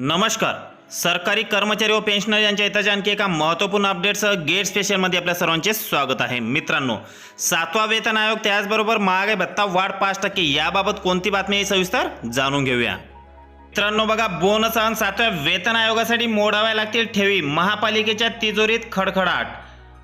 नमस्कार. सरकारी कर्मचारी व पेन्शनर यांच्या हिताच्या आणखी एका महत्त्वपूर्ण अपडेटसह गेट स्पेशलमध्ये आपल्या सर्वांचे स्वागत आहे. मित्रांनो सातवा वेतन आयोग त्याचबरोबर महागाई भत्ता वाढ पाच टक्के याबाबत कोणती बातमी आहे सविस्तर जाणून घेऊया. मित्रांनो बघा बोनस आणि सातव्या वेतन आयोगासाठी मोडाव्या लागतील ठेवी. महापालिकेच्या तिजोरीत खडखडाट.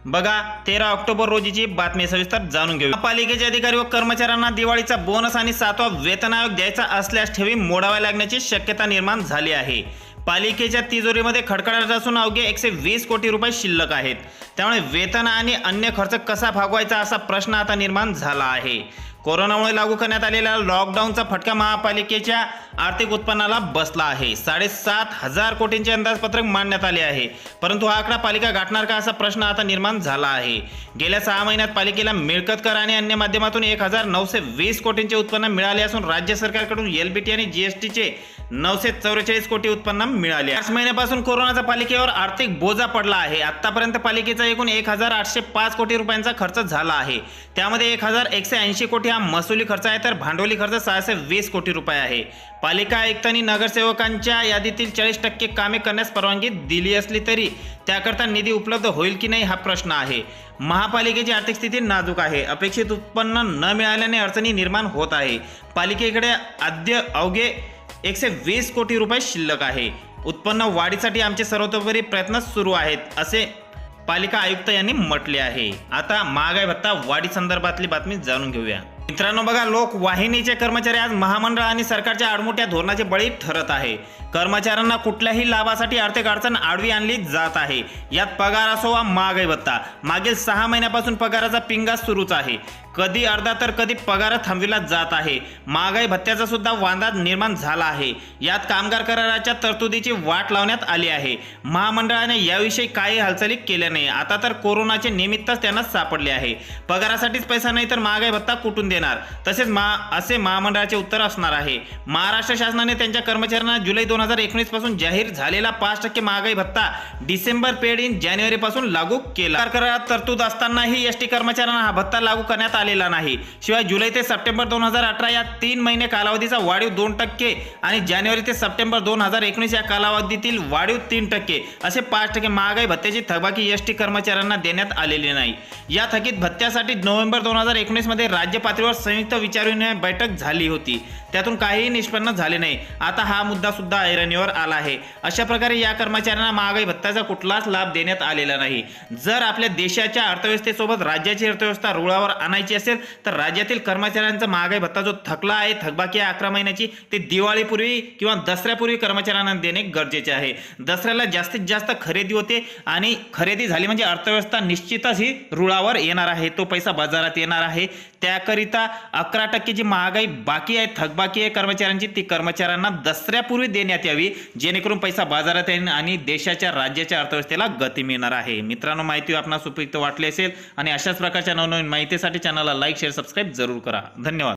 बघा तेरा ऑक्टोबर रोजीची बातमी सविस्तर जाणून घेऊ पालिकेचे अधिकारी व कर्मचाऱ्यांना दिवाळीचा बोनस आणि सातवा वेतन आयोग द्यायचा असल्यास ठेवी मोडाव्या लागण्याची शक्यता निर्माण झाली आहे. पालिकेच्या तिजोरीमध्ये खडखडाट असून अवघे एकशे वीस कोटी रुपये शिल्लक आहेत. त्यामुळे वेतन आणि अन्य खर्च कसा भागवायचा असा प्रश्न आता निर्माण झाला आहे. कोरोनामुळे लागू करण्यात आलेल्या लॉकडाऊनचा फटका महापालिकेच्या आर्थिक उत्पन्नाला बसला आहे. साडेसात हजार कोटींचे अंदाजपत्रक मांडण्यात आले आहे. परंतु हा आकडा पालिका गाठणार का असा प्रश्न आता निर्माण झाला आहे. गेल्या सहा महिन्यात पालिकेला मिळकत कर आणि अन्य माध्यमातून एक हजार नऊशे वीस कोटींचे उत्पन्न मिळाले असून राज्य सरकारकडून एलबीटी आणि जीएसटीचे नऊशे चौवेचाळीस कोटी उत्पन्न मिळाले. आठ महिन्यापासून कोरोनाचा पालिकेवर आर्थिक बोजा पडला आहे. आतापर्यंत पालिकेचा एकूण एक हजार आठशे पाच कोटी रुपयांचा खर्च झाला आहे. त्यामध्ये एक हजार एकशे ऐंशी कोटी हा महसुली खर्च आहे तर भांडवली खर्च सहाशे वीस कोटी रुपये आहे. पालिका आयुक्तांनी नगरसेवकांच्या यादीतील चाळीस टक्के कामे करण्यास परवानगी दिली असली तरी त्याकरता निधी उपलब्ध होईल की नाही हा प्रश्न आहे. महापालिकेची आर्थिक स्थिती नाजूक आहे. अपेक्षित उत्पन्न न मिळाल्याने अडचणी निर्माण होत आहे. पालिकेकडे आद्य अवघे एकशे वीस कोटी रुपये शिल्लक आहे. उत्पन्न वाढीसाठी आमचे सर्वतोपरी प्रयत्न सुरू आहेत असे पालिका आयुक्त यांनी म्हटले आहे. आता महागाई भत्ता वाढी संदर्भातली बातमी जाणून घेऊया. मित्रांनो बघा लोक वाहिनीचे कर्मचारी आज महामंडळ आणि सरकारच्या आडमोठ्या धोरणाचे बळी ठरत आहे. कर्मचाऱ्यांना कुठल्याही लाभासाठी आर्थिक अडचण आडवी आणली जात आहे. यात पगार असो वा महागाई भत्ता. मागील सहा महिन्यापासून पगाराचा पिंगा सुरूच आहे. कधी अर्धा तर कधी पगार थांबविला जात आहे. महागाई भत्त्याचा सुद्धा वांदा निर्माण झाला आहे. यात कामगार कराराच्या तरतुदीची वाट लावण्यात आली आहे. महामंडळाने याविषयी काही हालचाली केल्या नाही. आता तर कोरोनाचे निमित्तच त्यांना सापडले आहे. पगारासाठीच पैसा नाही तर महागाई भत्ता कुठून देणार. तसेच मा असे महामंडळाचे उत्तर असणार आहे. महाराष्ट्र शासनाने त्यांच्या कर्मचाऱ्यांना जुलै दोन हजार एकोणीसपासून जाहीर झालेला पाच टक्के महागाई भत्ता डिसेंबर पेड इन जानेवारी पासून लागू केला. करारात तरतूद असतानाही एस टी कर्मचाऱ्यांना हा भत्ता लागू करण्यात आलेला नाही. शिवाय जुलै ते सप्टेंबर दोन हजार अठरा या तीन महिने कालावधीचा वाढीव दोन टक्के आणि जानेवारी ते सप्टेंबर दोन हजार एकोणीस या कालावधीतील वाढीव तीन टक्के असे पाच टक्के महागाई भत्त्याची थकबाकी एस टी कर्मचाऱ्यांना देण्यात आलेली नाही. या थकीत भत्त्यासाठी नोव्हेंबर दोन हजार एकोणीसमध्ये राज्य पातळीवर संयुक्त विचारविनिमय बैठक झाली होती. त्यातून काहीही निष्पन्न झाले नाही. आता हा मुद्दा सुद्धा ऐरणीवर आला आहे. अशा प्रकारे या कर्मचाऱ्यांना महागाई भत्त्याचा कुठलाच लाभ देण्यात आलेला नाही. जर आपल्या देशाच्या अर्थव्यवस्थेसोबत राज्याची अर्थव्यवस्था रुळावर आणायची असेल तर राज्यातील कर्मचाऱ्यांचा महागाई भत्ता जो थकला आहे थकबाकी आहे अकरा महिन्याची ते दिवाळीपूर्वी किंवा दसऱ्यापूर्वी कर्मचाऱ्यांना देणे गरजेचे आहे. दसऱ्याला जास्तीत जास्त खरेदी होते आणि खरेदी झाली म्हणजे अर्थव्यवस्था निश्चितच ही रुळावर येणार आहे. तो पैसा बाजारात येणार आहे. त्याकरिता अकरा टक्के जी महागाई बाकी आहे थकबाकी आहे कर्मचाऱ्यांची ती कर्मचाऱ्यांना दसऱ्यापूर्वी देण्यात यावी जेणेकरून पैसा बाजारात येईल आणि देशाच्या राज्याच्या अर्थव्यवस्थेला गती मिळणार आहे. मित्रांनो माहिती आपणास उपयुक्त वाटली असेल आणि अशाच प्रकारच्या नवनवीन माहितीसाठी चॅनलला लाईक शेअर सबस्क्राईब जरूर करा. धन्यवाद.